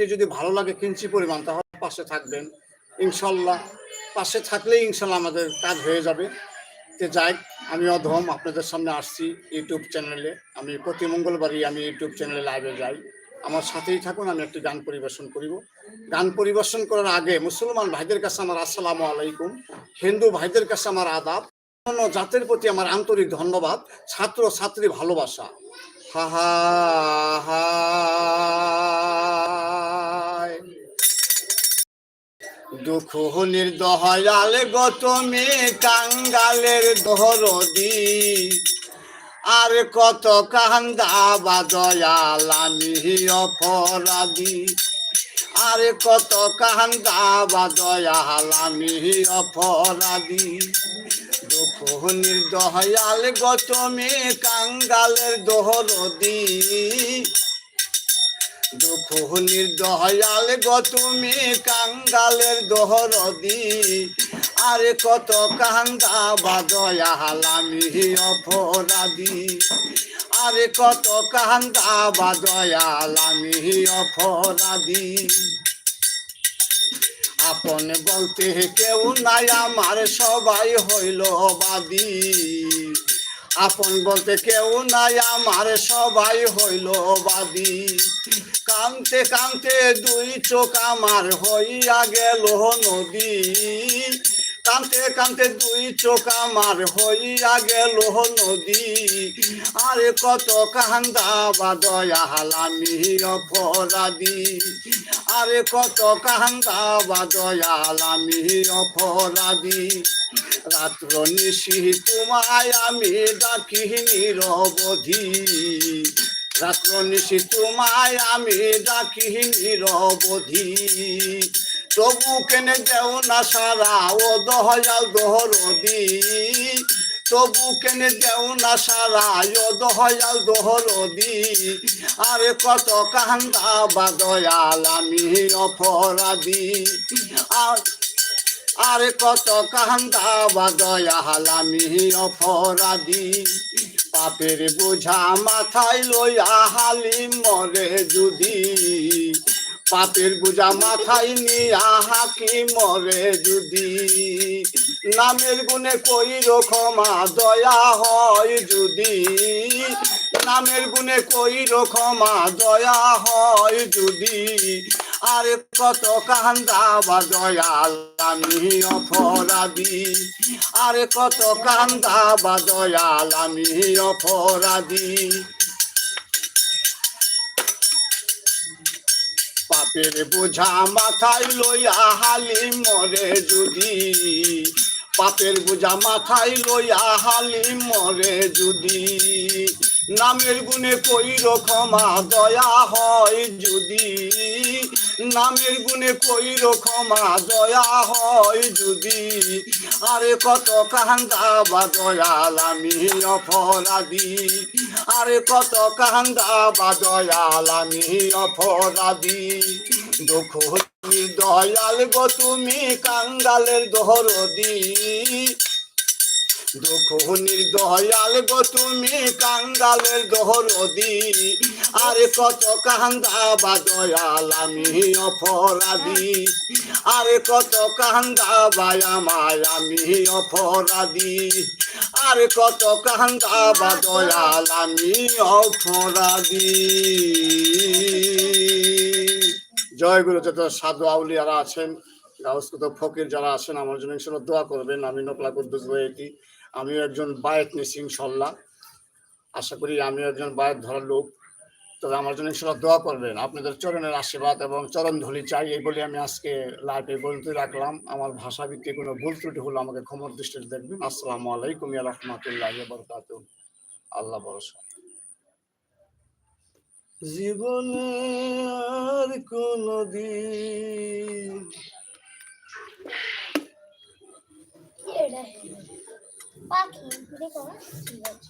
গানটি যদি ভালো লাগে কিঞ্চি পরিমাণ, তাহলে পাশে থাকবেন। ইনশাল্লাহ, পাশে থাকলেই ইনশাল্লাহ আমাদের কাজ হয়ে যাবে। তে যাই, আমি অধম, আপনাদের সামনে আসছি ইউটিউব চ্যানেলে। আমি প্রতি মঙ্গলবারই আমি ইউটিউব চ্যানেলে লাইভে যাই। আমার সাথেই থাকুন, আমি একটি গান পরিবেশন করিব। গান পরিবেশন করার আগে মুসলমান ভাইদের কাছে আমার আসসালামু আলাইকুম। হিন্দু ভাইদের কাছে আমার আদাব। অন্য জাতির প্রতি আমার আন্তরিক ধন্যবাদ। ছাত্র, ছাত্রী ভালোবাসা। হা হা হা। দুঃখ নির্দয়াল গত মে কাঙ্গালের দহরদি। আর কত কান্দা বা দয়াল আমি অপরাধী। আর কত কান্দা বা দয়াল আমি অপরাধী। দুঃখ নির্দয়াল গত মে কাঙ্গালের দহরদি। দুঃখ নির্দয়াল গো তুমি কাঙ্গালের দোহরদি আরে কত কান্দা বাদয়াল আমি অপরাধী। আরে কত কান্দা বাদয়াল আমি অপরাধী। আপন বলতে কেউ নাই, আমার সবাই হইল বাদী। আপন বলতে কেউ নাই, আমার সবাই হইল বাদী। কানতে কানতে দুই চোখ আমার হইয়া গেল নদী। কানতে কানতে দুই চোখ আমার হইয়া গেল নদী। আরে কত কান্দা বা দয়াল আমি অপরাধী। আরে কত কান্দা বা দয়াল আমি অপরাধী। রাত্র নিশি তোমায় আমি ডাকি নিরবধি রাত্র নিশি তোমায় আমি ডাকি নিরবধি তবু কেনে দেও না সারা ও দহয়াল দহরদি। তবু কেনে দেও না সারা ও দহয়াল দহরদি। আরে কত কান্দা বা দয়াল আমি অপরাধী। আর আরে কত কান্দা বা দয়াল আমি অপরাধী। পাপের বোঝা মাথায় লইয়া হালি মরে যদি। পাপের বোঝা মাথায় নিয়া হাকি মরে যদি। নামের গুণে কই রকমা দয়া হয় যদি। নামের গুণে কই রকমা দয়া হয় যদি। আরে কত কান্দা বা দয়াল, আমি অপরাধী। আরে কত কান্দা বা দয়াল, আমি অপরাধী। পাপের বোঝা মাথায় লইয়া হালি মরে যদি। পাপের বোঝা মাথায় লইয়া হালি মরে যদি। নামের গুণে কই রকমা দয়া হয় যদি। নামের গুণে কই রকমা দয়া হয় যদি। আরে কত কান্দা বা দয়াল আমি অপরাধী। আরে কত কান্দা বা দয়াল আমি অপরাধী। দুঃখ দয়াল গো, তুমি কাঙ্গালের দহরদি দুঃখ নির্দয়াল গো তুমি কাঙ্গালের দহরদি আরে কত কান্দা বা দয়াল, আমি অপরাধী। আরে কত কান্দা বা আমায়, আমি অপরাধী। আরে কত কান্দা বা দয়াল, আমি অপরাধী। জয় গুরু যত সাধু আউলিয়ারা আছেন। গাউসকুত ফকির যারা আছেন, আমার জন্য ইনশাল্লাহ দোয়া করবেন। আমি নকলা কুদ্দুস বইয়েটি আমিও একজন বায়েত নিছি ইনশাল্লাহ আশা করি আমিও একজন বায়েত ধরার লোক। তবে আমার জন্য ইনশাল্লাহ দোয়া করবেন। আপনাদের চরণের আশীর্বাদ এবং চরণ ধলি চাই, এই বলে আমি আজকে লাইভে বলতে রাখলাম। আমার ভাষা ভিত্তিক কোনো ভুল ত্রুটি হলো আমাকে ক্ষমর দৃষ্টিতে দেখবেন। আসসালামু আলাইকুম রহমাতুল্লাহ বরকাত আল্লাহ ভরসা। জীবনে আর কোনদিন পাখি দেখো ঠিক আছে